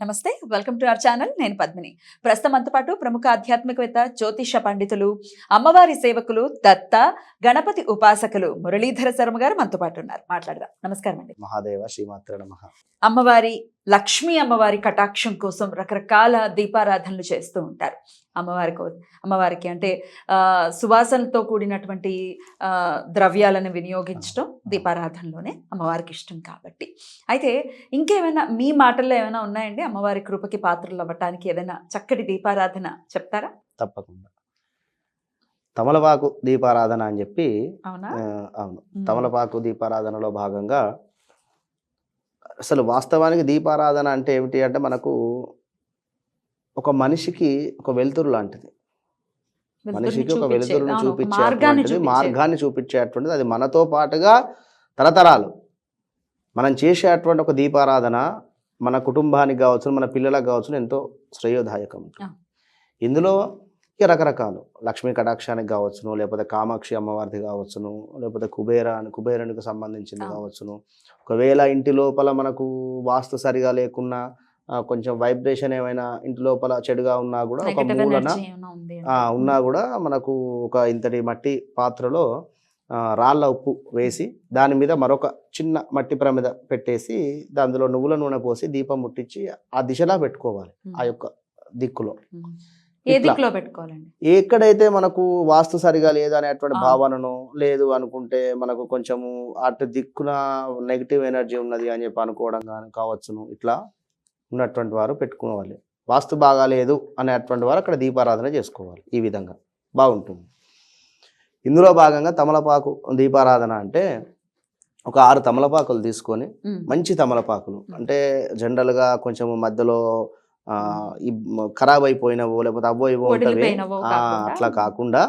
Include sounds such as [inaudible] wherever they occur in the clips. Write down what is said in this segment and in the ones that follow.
నమస్తే welcome to our channel. నేను పద్మిని. ప్రస్తుతం మనతో పాటు ప్రముఖ ఆధ్యాత్మికవేత్త జ్యోతిష పండితులు అమ్మవారి సేవకులు దత్త గణపతి ఉపాసకులు మురళీధర శర్మ గారు మనతో పాటు ఉన్నారు. మాట్లాడదాం. నమస్కారం అండి. మహాదేవ శ్రీమాత్ర నమ. అమ్మవారి లక్ష్మీ అమ్మవారి కటాక్షం కోసం రకరకాల దీపారాధనలు చేస్తూ ఉంటారు. అమ్మవారి కో అమ్మవారికి అంటే సువాసనతో కూడినటువంటి ద్రవ్యాలను వినియోగించడం దీపారాధనలోనే అమ్మవారికి ఇష్టం కాబట్టి. అయితే ఇంకేమైనా మీ మాటల్లో ఏమైనా ఉన్నాయండి? అమ్మవారి కృపకి పాత్రలు అవ్వటానికి ఏదైనా చక్కటి దీపారాధన చెప్తారా? తప్పకుండా. తమలపాకు దీపారాధన అని చెప్పి అవునా. తమలపాకు దీపారాధనలో భాగంగా అసలు వాస్తవానికి దీపారాధన అంటే ఏమిటి అంటే మనకు ఒక మనిషికి ఒక వెలుతురు లాంటిది మనిషికి ఒక. వెలుతురును ఒక మార్గాన్ని చూపించేటువంటిది అది మనతో పాటుగా తరతరాలు మనం చేసేటువంటి ఒక దీపారాధన మన కుటుంబానికి కావచ్చు మన పిల్లలకు కావచ్చు ఎంతో శ్రేయోదాయకం. ఇందులో రకరకాలు లక్ష్మీ కటాక్షానికి కావచ్చును లేకపోతే కామాక్షి అమ్మవారిది కావచ్చును లేకపోతే కుబేర కుబేరునికి సంబంధించింది. కావచ్చును ఒకవేళ ఇంటి లోపల మనకు వాస్తు సరిగా లేకున్నా కొంచెం వైబ్రేషన్ ఏమైనా ఇంటి లోపల చెడుగా ఉన్నా కూడా ఒక మూలన. ఉన్నా కూడా మనకు ఒక ఇంతటి మట్టి పాత్రలో రాళ్ళ ఉప్పు వేసి దాని మీద మరొక చిన్న మట్టి ప్రమిద పెట్టేసి అందులో నువ్వుల నూనె పోసి దీపం ముట్టించి ఆ దిశలా పెట్టుకోవాలి. ఆ యొక్క దిక్కులో ఎక్కడైతే మనకు వాస్తు సరిగా లేదు అనేటువంటి. భావనను లేదు అనుకుంటే మనకు కొంచెము అటు దిక్కున నెగిటివ్ ఎనర్జీ ఉన్నది అని చెప్పి అనుకోవడం కానీ కావచ్చును ఇట్లా ఉన్నటువంటి వారు పెట్టుకోవాలి వాస్తు బాగాలేదు అనేటువంటి వారు అక్కడ దీపారాధన చేసుకోవాలి ఈ విధంగా బాగుంటుంది ఇందులో భాగంగా తమలపాకు దీపారాధన అంటే ఒక ఆరు తమలపాకులు తీసుకొని. మంచి తమలపాకులు అంటే జనరల్గా కొంచెం మధ్యలో ఈ ఖరాబ్ అయిపోయినవో లేకపోతే అవ్వో ఇవో. అట్లా కాకుండా.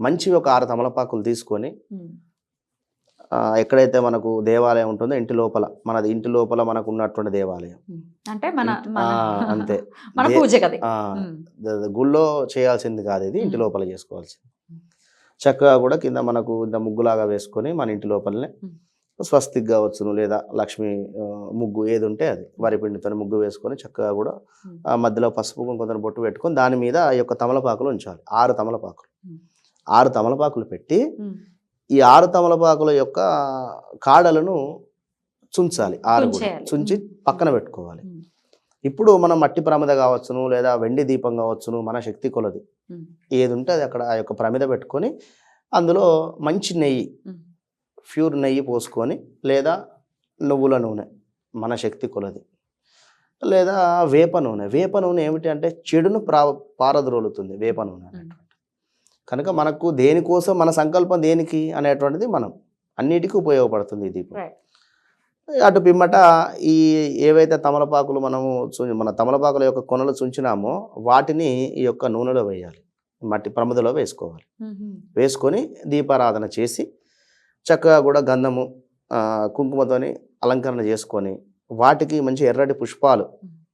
మంచి ఒక ఆరు తమలపాకులు తీసుకొని ఎక్కడైతే మనకు దేవాలయం ఉంటుందో ఇంటి లోపల మనది ఇంటి లోపల మనకు ఉన్నటువంటి దేవాలయం. అంటే మన మన అంతే [laughs] మన పూజ గుళ్ళో చేయాల్సింది కాదు ఇది ఇంటి. లోపల చేసుకోవాల్సింది చక్కగా కూడా కింద మనకు ఇంత ముగ్గులాగా వేసుకొని మన ఇంటి లోపలనే. స్వస్తిక్ కావచ్చును లేదా లక్ష్మి ముగ్గు ఏది ఉంటే అది వరి పిండితో ముగ్గు వేసుకొని చక్కగా కూడా మధ్యలో పసుపు కొంత బొట్టు పెట్టుకొని దాని మీద ఆ యొక్క తమలపాకులు ఉంచాలి ఆరు తమలపాకులు. ఆరు తమలపాకులు పెట్టి. ఈ ఆరు తమలపాకుల యొక్క కాడలను చుంచాలి ఆరు. చుంచి. పక్కన పెట్టుకోవాలి. ఇప్పుడు మనం మట్టి ప్రమిద కావచ్చును లేదా వెండి దీపం కావచ్చును మన శక్తి కొలది. ఏది ఉంటే అది అక్కడ ఆ యొక్క ప్రమిద పెట్టుకొని అందులో మంచి నెయ్యి. ప్యూర్ నెయ్యి పోసుకొని లేదా నువ్వుల నూనె మన శక్తి కొలది లేదా వేప నూనె వేప నూనె ఏమిటి అంటే చెడును ప్రా పారద్రోలుతుంది వేప నూనె అనేటువంటి కనుక మనకు దేనికోసం మన సంకల్పం దేనికి అనేటువంటిది మనం అన్నిటికీ ఉపయోగపడుతుంది ఈ దీపం. అటు పిమ్మట ఈ ఏవైతే తమలపాకులు మనము చు- మన తమలపాకుల యొక్క కొనలు చుంచినామో వాటిని ఈ యొక్క నూనెలో వేయాలి మట్టి ప్రమదలో వేసుకోవాలి. వేసుకొని దీపారాధన చేసి చక్కగా కూడా గంధము కుంకుమతోని అలంకరణ చేసుకొని వాటికి మంచి ఎర్రటి పుష్పాలు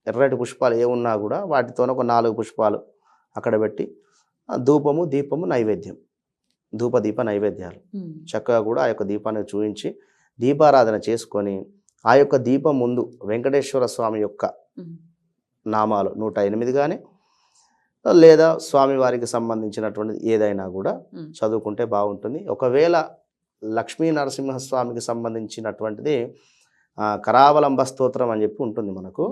ఎర్రటి పుష్పాలు ఏమున్నా కూడా వాటితోనే ఒక నాలుగు పుష్పాలు అక్కడ పెట్టి ధూపము దీపము నైవేద్యం ధూప దీప నైవేద్యాలు. చక్కగా కూడా ఆ యొక్క దీపాన్ని చూపించి దీపారాధన చేసుకొని ఆ యొక్క దీపం ముందు వెంకటేశ్వర స్వామి యొక్క. నామాలు నూట ఎనిమిది కానీ లేదా స్వామివారికి సంబంధించినటువంటిది ఏదైనా కూడా. చదువుకుంటే బాగుంటుంది ఒకవేళ లక్ష్మీ నరసింహస్వామికి సంబంధించినటువంటిది కరావలంబ స్తోత్రం అని చెప్పి ఉంటుంది మనకు.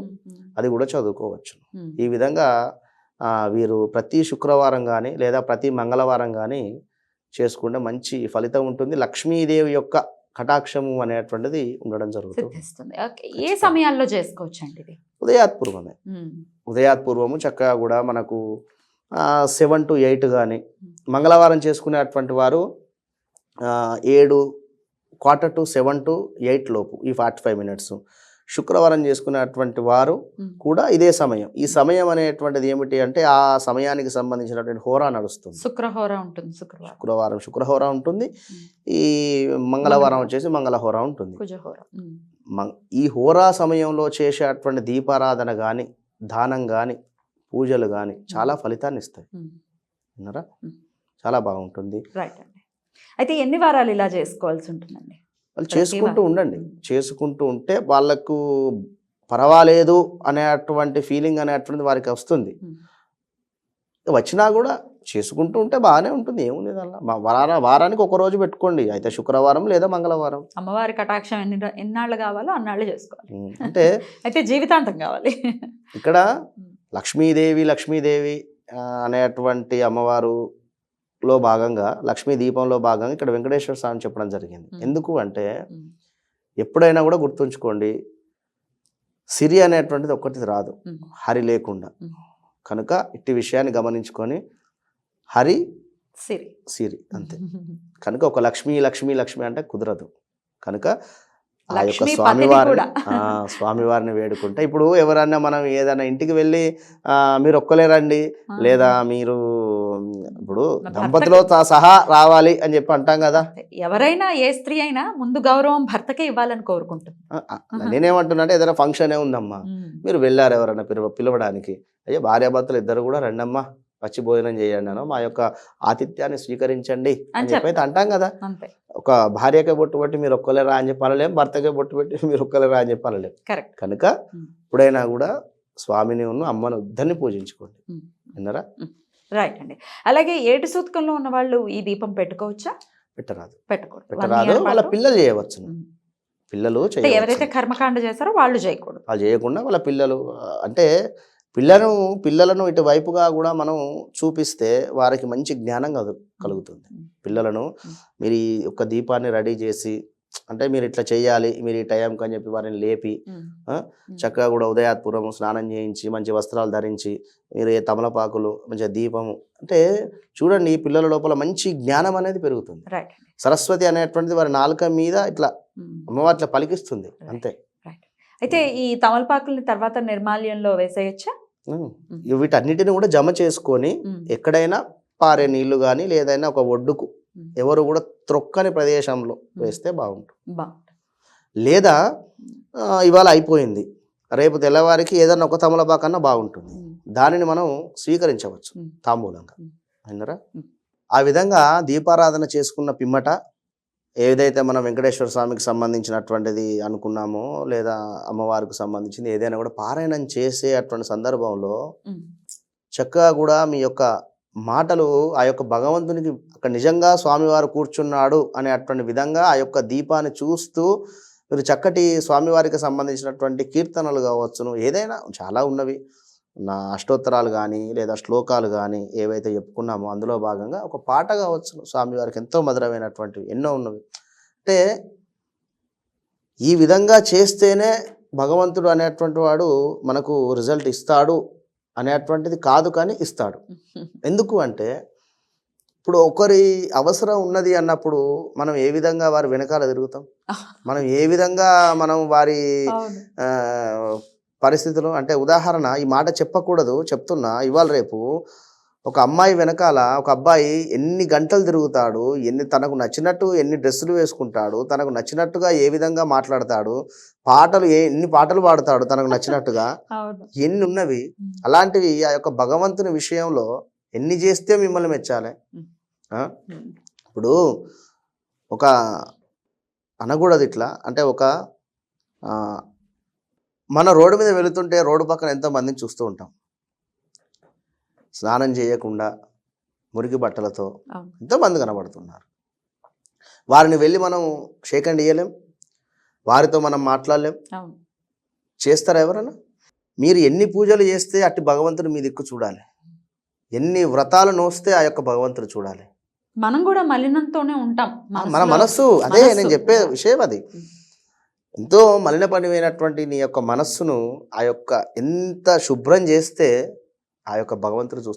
అది కూడా చదువుకోవచ్చు. ఈ విధంగా వీరు ప్రతి శుక్రవారం కానీ లేదా ప్రతి మంగళవారం కానీ చేసుకుంటే మంచి ఫలితం ఉంటుంది. లక్ష్మీదేవి యొక్క కటాక్షము అనేటువంటిది ఉండడం జరుగుతుంది ఏ సమయాల్లో చేసుకోవచ్చు అండి ఇది? ఉదయాత్పూర్వమే. ఉదయాత్పూర్వము చక్కగా కూడా మనకు సెవెన్ టు ఎయిట్ కానీ మంగళవారం చేసుకునేటువంటి వారు ఏడు quarter to seven to eight లోపు ఈ ఫార్టీ ఫైవ్ మినిట్స్. శుక్రవారం చేసుకునేటువంటి వారు. కూడా ఇదే సమయం. ఈ సమయం అనేటువంటిది ఏమిటి అంటే ఆ సమయానికి సంబంధించినటువంటి హోరా నడుస్తుంది. శుక్రహోర ఉంటుంది శుక్రవారం. శుక్రవారం శుక్రహోర ఉంటుంది. ఈ మంగళవారం వచ్చేసి మంగళహోర ఉంటుంది. ఈ హోరా సమయంలో చేసేటువంటి దీపారాధన కానీ దానం కానీ పూజలు కానీ చాలా ఫలితాన్ని ఇస్తాయి. విన్నారా. చాలా బాగుంటుంది. అయితే ఎన్ని వారాలు ఇలా చేసుకోవాల్సి ఉంటుందండి? వాళ్ళు చేసుకుంటూ. ఉండండి. చేసుకుంటూ ఉంటే వాళ్ళకు పర్వాలేదు అనేటువంటి ఫీలింగ్ అనేటువంటిది వారికి వస్తుంది. వచ్చినా కూడా చేసుకుంటూ ఉంటే బాగానే ఉంటుంది. ఏముంది మా వార వారానికి ఒక రోజు పెట్టుకోండి. అయితే శుక్రవారం లేదా మంగళవారం. అమ్మవారి కటాక్షం ఎన్ని ఎన్నాళ్ళు కావాలో అన్నాళ్ళు చేసుకోవాలి. అంటే [laughs] అయితే జీవితాంతం కావాలి. ఇక్కడ లక్ష్మీదేవి లక్ష్మీదేవి అనేటువంటి అమ్మవారులో భాగంగా లక్ష్మీ దీపంలో భాగంగా ఇక్కడ వెంకటేశ్వర స్వామి చెప్పడం జరిగింది. ఎందుకు అంటే. ఎప్పుడైనా కూడా గుర్తుంచుకోండి సిరి అనేటువంటిది ఒక్కటి రాదు. హరి లేకుండా. కనుక ఇట్టి విషయాన్ని గమనించుకొని హరి సిరి సిరి అంతే [laughs] కనుక ఒక లక్ష్మి లక్ష్మి లక్ష్మి అంటే కుదరదు కనుక ఆ యొక్క పతిని స్వామివారిని వేడుకుంటే ఇప్పుడు ఎవరన్నా మనం ఏదైనా ఇంటికి వెళ్ళి మీరు ఒక్కలేరండి లేదా మీరు ఇప్పుడు దంపతిలో తా- సహా రావాలి అని చెప్పి అంటాం కదా. ఎవరైనా ఏ స్త్రీ అయినా ముందు గౌరవం భర్తకే ఇవ్వాలని కోరుకుంటుంది. నేనేమంటున్నా అంటే ఏదైనా ఫంక్షన్ ఏ ఉందమ్మా. మీరు వెళ్ళారు ఎవరైనా పిలవ పిలవడానికి. అయ్యో భార్యాభర్తలు ఇద్దరు కూడా రండమ్మా. పచ్చి భోజనం చేయండి అను మా యొక్క ఆతిథ్యాన్ని స్వీకరించండి అని చెప్పి అయితే అంటాం కదా. ఒక భార్యకే బొట్టు పెట్టి మీరు ఒక్కలేరా అని చెప్పాలలేం భర్తకే బొట్టు పెట్టి మీరు ఒక్కలేరా అని చెప్పాలలేం కరెక్ట్ కనుక ఉమ్. ఎప్పుడైనా కూడా స్వామిని ఉన్న అమ్మను ఇద్దరిని పూజించుకోండి. విన్నారా? రైట్ అండి అలాగే ఏటి సూతకంలో ఉన్న వాళ్ళు ఈ దీపం పెట్టుకోవచ్చా పెట్టరాదు పెట్టకూడదు పెట్టరాదు వాళ్ళ? పిల్లలు చేయవచ్చు. పిల్లలు ఎవరైతే కర్మకాండ చేస్తారో వాళ్ళు చేయకూడదు వాళ్ళు చేయకుండా వాళ్ళ పిల్లలు అంటే పిల్లను పిల్లలను ఇటువైపుగా కూడా మనం చూపిస్తే వారికి మంచి జ్ఞానం కలు- కలుగుతుంది. పిల్లలను. మీరు ఈ యొక్క దీపాన్ని రెడీ చేసి అంటే మీరు ఇట్లా చేయాలి మీరు ఈ టైంకి అని చెప్పి వారిని లేపి. చక్కగా కూడా ఉదయాత్పూర్వం స్నానం చేయించి మంచి వస్త్రాలు ధరించి మీరు ఏ తమలపాకులు మంచిగా దీపము అంటే చూడండి ఈ పిల్లల లోపల మంచి జ్ఞానం అనేది పెరుగుతుంది సరస్వతి అనేటువంటిది వారి నాలుక మీద ఇట్లా. అమ్మవారి ఇట్లా పలికిస్తుంది అంతే అయితే ఈ తమలపాకుల్ని తర్వాత నిర్మాల్యంలో వేసేయచ్చా. వీటన్నిటిని కూడా జమ చేసుకొని. ఎక్కడైనా పారే నీళ్ళు కానీ లేదైనా ఒక ఒడ్డుకు. ఎవరు కూడా త్రొక్కని ప్రదేశంలో వేస్తే బాగుంటుంది లేదా ఇవాళ అయిపోయింది రేపు తెల్లవారికి ఏదైనా ఒక తమలపాకన్నా బాగుంటుంది. దానిని మనం స్వీకరించవచ్చు. తాంబూలంగా. అయిందరా. ఆ విధంగా దీపారాధన చేసుకున్న పిమ్మట ఏదైతే మనం వెంకటేశ్వర స్వామికి సంబంధించినటువంటిది అనుకున్నామో లేదా అమ్మవారికి సంబంధించింది ఏదైనా కూడా పారాయణం చేసే అటువంటి సందర్భంలో. చక్కగా కూడా మీ యొక్క మాటలు ఆ యొక్క భగవంతునికి అక్కడ నిజంగా స్వామివారు కూర్చున్నాడు అనే అటువంటి విధంగా ఆ యొక్క దీపాన్ని చూస్తూ మీరు చక్కటి స్వామివారికి సంబంధించినటువంటి కీర్తనలు కావచ్చును. ఏదైనా చాలా ఉన్నవి. నా అష్టోత్తరాలు కానీ లేదా శ్లోకాలు కానీ ఏవైతే చెప్పుకున్నామో అందులో భాగంగా ఒక పాట కావచ్చును. స్వామివారికి ఎంతో మధురమైనటువంటివి. ఎన్నో ఉన్నవి. అంటే ఈ విధంగా చేస్తేనే భగవంతుడు అనేటువంటి వాడు మనకు రిజల్ట్ ఇస్తాడు. అనేటువంటిది కాదు కానీ ఇస్తాడు. ఎందుకు అంటే ఇప్పుడు ఒకరి అవసరం ఉన్నది అన్నప్పుడు మనం ఏ విధంగా వారి వెనకాల తిరుగుతాం? [laughs] మనం ఏ విధంగా మనం వారి పరిస్థితులు అంటే ఉదాహరణ ఈ మాట చెప్పకూడదు చెప్తున్నా ఇవాళ రేపు ఒక అమ్మాయి వెనకాల ఒక అబ్బాయి ఎన్ని గంటలు తిరుగుతాడు ఎన్ని తనకు నచ్చినట్టు ఎన్ని డ్రెస్సులు వేసుకుంటాడు తనకు నచ్చినట్టుగా ఏ విధంగా మాట్లాడతాడు పాటలు ఏ ఎన్ని పాటలు పాడతాడు తనకు నచ్చినట్టుగా? ఎన్ని ఉన్నవి. అలాంటివి ఆ యొక్క భగవంతుని విషయంలో ఎన్ని చేస్తే మిమ్మల్ని మెచ్చాలి. ఇప్పుడు ఒక అనకూడదు ఇట్లా. అంటే ఒక మన రోడ్డు మీద వెళుతుంటే రోడ్డు పక్కన ఎంతో మందిని చూస్తూ ఉంటాం. స్నానం చేయకుండా మురికి బట్టలతో అవును. ఎంతో మంది కనబడుతున్నారు. వారిని వెళ్ళి మనం షేక్ హ్యాండ్ ఇయ్యలేం వారితో మనం మాట్లాడలేం? చేస్తారా ఎవరన్నా? మీరు ఎన్ని పూజలు చేస్తే అట్టి భగవంతుడు మీ దిక్కు చూడాలి. ఎన్ని వ్రతాలు నోస్తే ఆ యొక్క భగవంతుడు చూడాలి. మనం కూడా మలినంతోనే ఉంటాం మన. మనస్సు అదే. నేను చెప్పే విషయం అది. ఎంతో మలినపడిపోయినటువంటి నీ యొక్క మనస్సును ఆ యొక్క ఎంత శుభ్రం చేస్తే ఆ యొక్క భగవంతుడు చూస్తూ